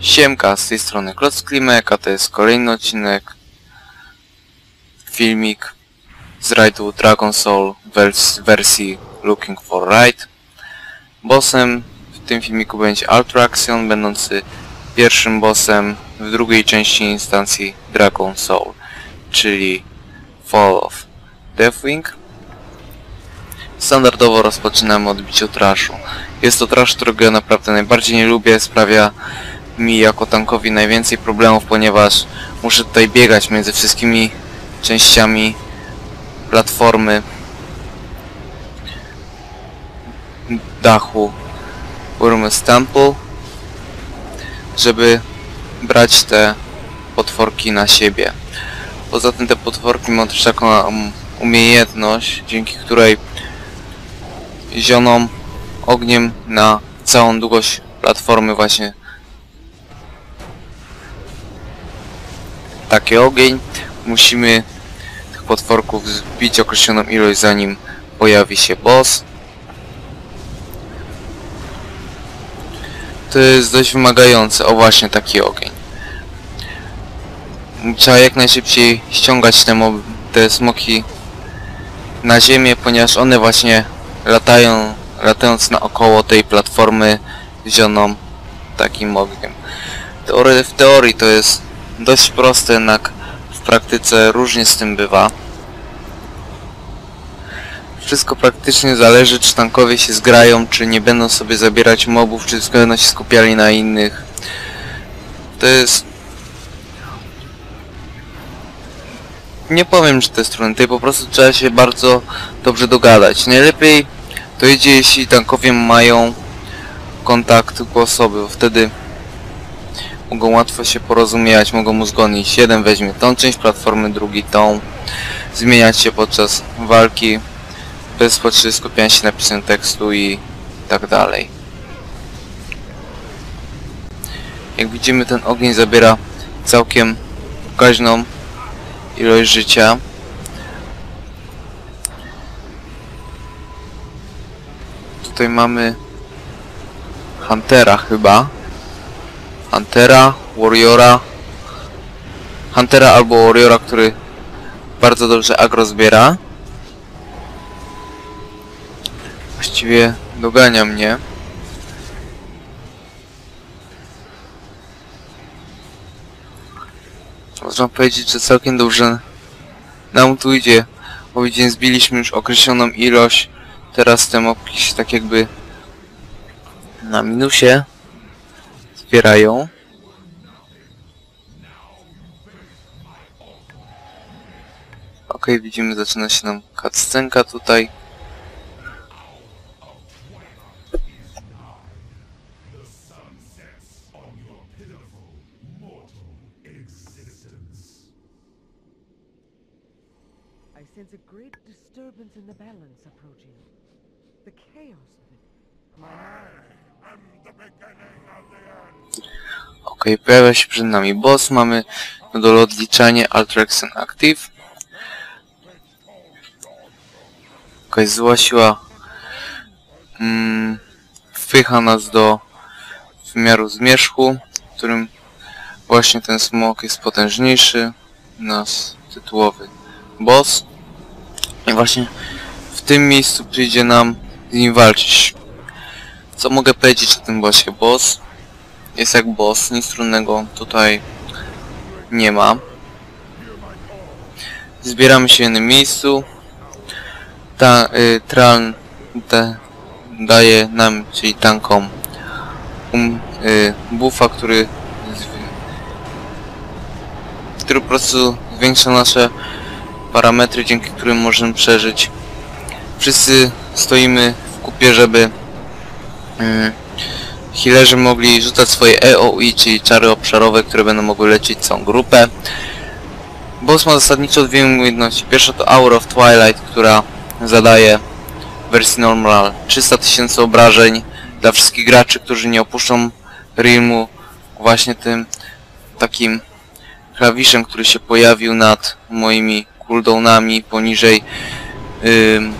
Siemka, z tej strony Kloc Klimek, a to jest kolejny odcinek, filmik z rajdu Dragon Soul wers wersji Looking for Ride. Bossem w tym filmiku będzie Altraxion, będący pierwszym bossem w drugiej części instancji Dragon Soul, czyli Fall of Deathwing. Standardowo rozpoczynamy od biciu trashu. Jest to trash, którego ja naprawdę najbardziej nie lubię, sprawia mi jako tankowi najwięcej problemów, ponieważ muszę tutaj biegać między wszystkimi częściami platformy dachu Worm's Temple, żeby brać te potworki na siebie. Poza tym te potworki mają też taką um, umiejętność, dzięki której zioną ogniem na całą długość platformy właśnie taki ogień. Musimy tych potworków zbić określoną ilość zanim pojawi się boss. To jest dość wymagające. O właśnie taki ogień. Trzeba jak najszybciej ściągać te, te smoki na ziemię, ponieważ one właśnie latają, latając naokoło tej platformy zioną takim ogniem. W teorii to jest dość proste, jednak w praktyce różnie z tym bywa. Wszystko praktycznie zależy, czy tankowie się zgrają, czy nie będą sobie zabierać mobów, czy będą się skupiali na innych. To jest... Nie powiem, że to jest trudne, tutaj po prostu trzeba się bardzo dobrze dogadać. Najlepiej to idzie, jeśli tankowie mają kontakt głosowy, bo wtedy mogą łatwo się porozumiewać, mogą uzgodnić. Jeden weźmie tą część platformy, drugi tą. Zmieniać się podczas walki bez potrzeby skupiania się na pisaniu tekstu i tak dalej. Jak widzimy ten ogień zabiera całkiem pokaźną ilość życia. Tutaj mamy Huntera chyba. Huntera, Warriora. Huntera albo Warriora, który bardzo dobrze agro zbiera. Właściwie dogania mnie. Można powiedzieć, że całkiem dobrze nam tu idzie. Bo widzicie, zbiliśmy już określoną ilość. Teraz te mopki się tak jakby na minusie zbierają. Ok, widzimy, zaczyna się nam cutscenka tutaj. I sense a great disturbance in the balance approaching. The chaos of it. Ok, pojawia się przed nami boss, mamy do odliczanie Altraxen Active. Ok, zła siła mm, wpycha nas do wymiaru zmierzchu, w którym właśnie ten smok jest potężniejszy, nasz tytułowy boss. I właśnie w tym miejscu przyjdzie nam z nim walczyć. Co mogę powiedzieć o tym bossie? Boss jest jak boss, nic trudnego tutaj nie ma. Zbieramy się w jednym miejscu. Ta, y, Tran da, daje nam, czyli tankom, um, y, buffa, który, który po prostu zwiększa nasze parametry, dzięki którym możemy przeżyć. Wszyscy stoimy w kupie, żeby healerzy mogli rzucać swoje EOI, czyli czary obszarowe, które będą mogły leczyć całą grupę. Boss ma zasadniczo dwie umiejętności. Pierwsza to Hour of Twilight, która zadaje w wersji normal 300 tysięcy obrażeń dla wszystkich graczy, którzy nie opuszczą realmu właśnie tym takim klawiszem, który się pojawił nad moimi cooldownami poniżej ym,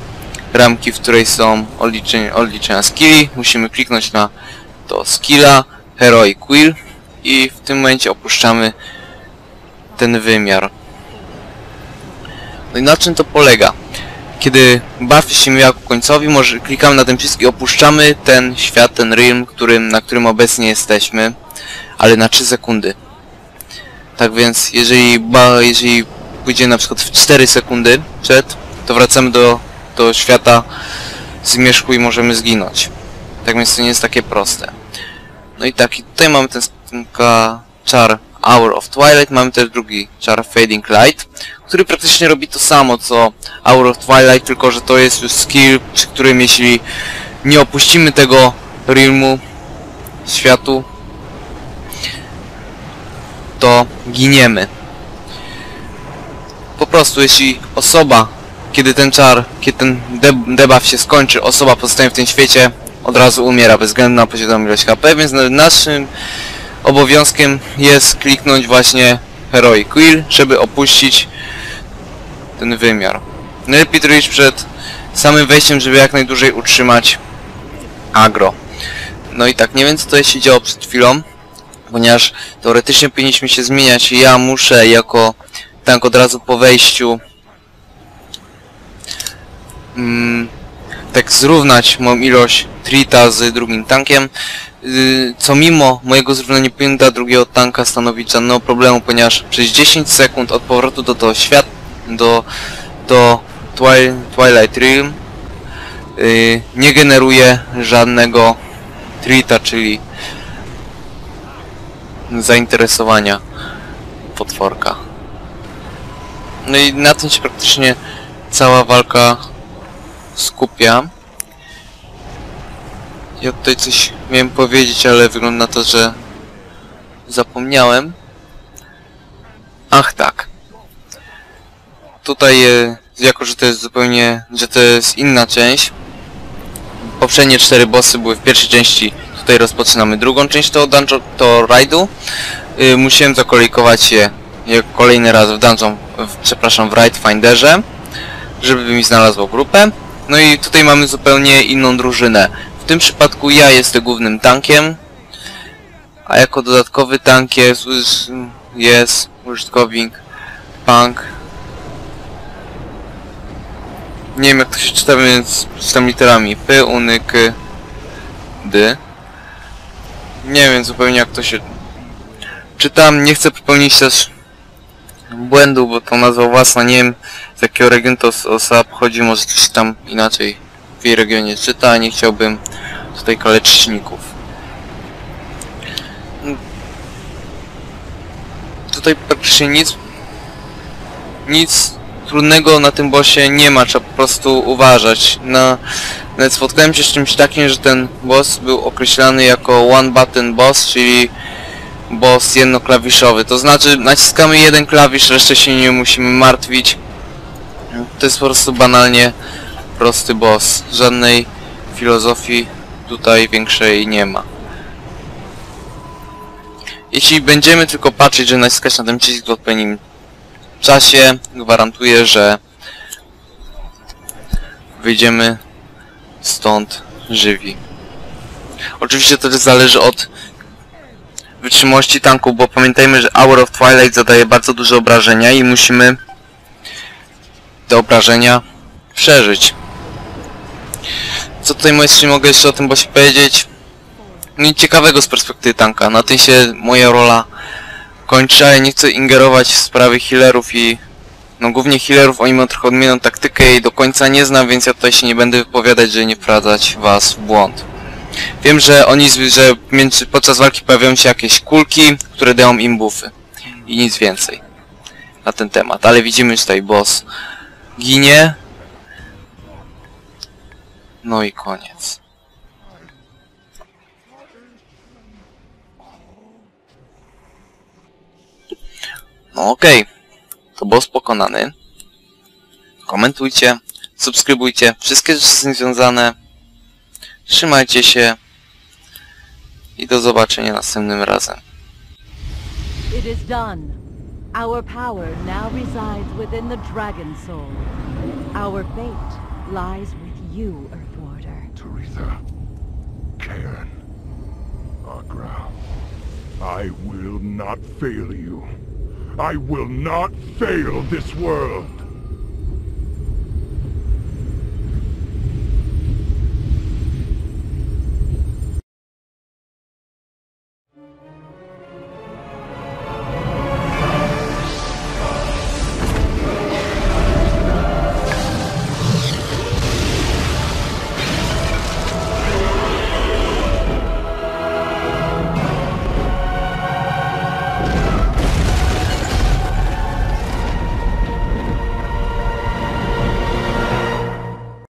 ramki, w której są odliczenia, odliczenia skilli. Musimy kliknąć na to skilla Heroic Will i w tym momencie opuszczamy ten wymiar. No i na czym to polega? Kiedy buff się mija ku końcowi, może klikamy na ten przycisk i opuszczamy ten świat, ten realm, którym, na którym obecnie jesteśmy, ale na 3 sekundy. Tak więc, jeżeli, ba, jeżeli pójdzie na przykład w 4 sekundy przed, to wracamy do, do świata zmierzchu i możemy zginąć. Tak więc to nie jest takie proste. No i tak, i tutaj mamy ten, ten czar Hour of Twilight, mamy też drugi czar Fading Light, który praktycznie robi to samo co Hour of Twilight, tylko że to jest już skill, przy którym jeśli nie opuścimy tego realmu, światu, to giniemy. Po prostu jeśli osoba, kiedy ten czar, kiedy ten deb- debuff się skończy, osoba pozostanie w tym świecie, od razu umiera bez względu na posiadaną ilość HP, więc na- naszym obowiązkiem jest kliknąć właśnie Heroic Will, żeby opuścić ten wymiar. Najlepiej to przed samym wejściem, żeby jak najdłużej utrzymać agro. No i tak, nie wiem co to się działo przed chwilą, ponieważ teoretycznie powinniśmy się zmieniać i ja muszę jako tank od razu po wejściu mm, tak zrównać moją ilość trita z drugim tankiem, yy, co mimo mojego zrównania pięta drugiego tanka stanowić żadnego problemu, ponieważ przez 10 sekund od powrotu do tego świat, do, do Twi Twilight Realm yy, nie generuje żadnego trita, czyli zainteresowania potworka. No i na tym się praktycznie cała walka skupia. Ja tutaj coś miałem powiedzieć, ale wygląda na to, że zapomniałem. Ach tak. Tutaj, e, jako że to jest zupełnie, że to jest inna część. Poprzednie cztery bossy były w pierwszej części, tutaj rozpoczynamy drugą część to dungeon, to rajdu. Y, musiałem zakolejkować je je kolejny raz w dungeon, w, przepraszam, w Raid Finderze, żeby mi znalazło grupę. No i tutaj mamy zupełnie inną drużynę. W tym przypadku ja jestem głównym tankiem, a jako dodatkowy tank jest, jest użytkownik Punk. Nie wiem jak to się czyta, więc czytam literami P, Uny, K, D. Nie wiem zupełnie jak to się czytam, nie chcę popełnić też błędu, bo to nazwa własna, nie wiem z jakiego regionu to os- osoba pochodzi, może coś się tam inaczej w jej regionie czyta, nie chciałbym tutaj kaleczników. Mm. Tutaj praktycznie nic nic trudnego na tym bossie nie ma, trzeba po prostu uważać. Na, nawet spotkałem się z czymś takim, że ten boss był określany jako one button boss, czyli boss jednoklawiszowy. To znaczy naciskamy jeden klawisz, resztę się nie musimy martwić. To jest po prostu banalnie prosty boss. Żadnej filozofii tutaj większej nie ma. Jeśli będziemy tylko patrzeć, że naciskać na ten przycisk w odpowiednim czasie, gwarantuję, że wyjdziemy stąd żywi. Oczywiście to też zależy od wytrzymałości tanku, bo pamiętajmy, że Hour of Twilight zadaje bardzo duże obrażenia i musimy te obrażenia przeżyć. Co tutaj mogę jeszcze o tym bossie powiedzieć? Nic ciekawego z perspektywy tanka. Na tym się moja rola kończy, ale nie chcę ingerować w sprawy healerów i no głównie healerów, oni mają trochę odmienną taktykę i do końca nie znam, więc ja tutaj się nie będę wypowiadać, żeby nie wprowadzać was w błąd. Wiem, że oni, że między, podczas walki pojawiają się jakieś kulki, które dają im buffy. I nic więcej na ten temat. Ale widzimy, tutaj boss ginie. No i koniec. No okej. To boss pokonany. Komentujcie, subskrybujcie, wszystkie rzeczy z związane. Trzymajcie się i do zobaczenia następnym razem. It is done. Our power now resides within the Dragon Soul. Our fate lies with you, Earthwarder. Teresa, Cairn, Agra. I will not fail you. I will not fail this world.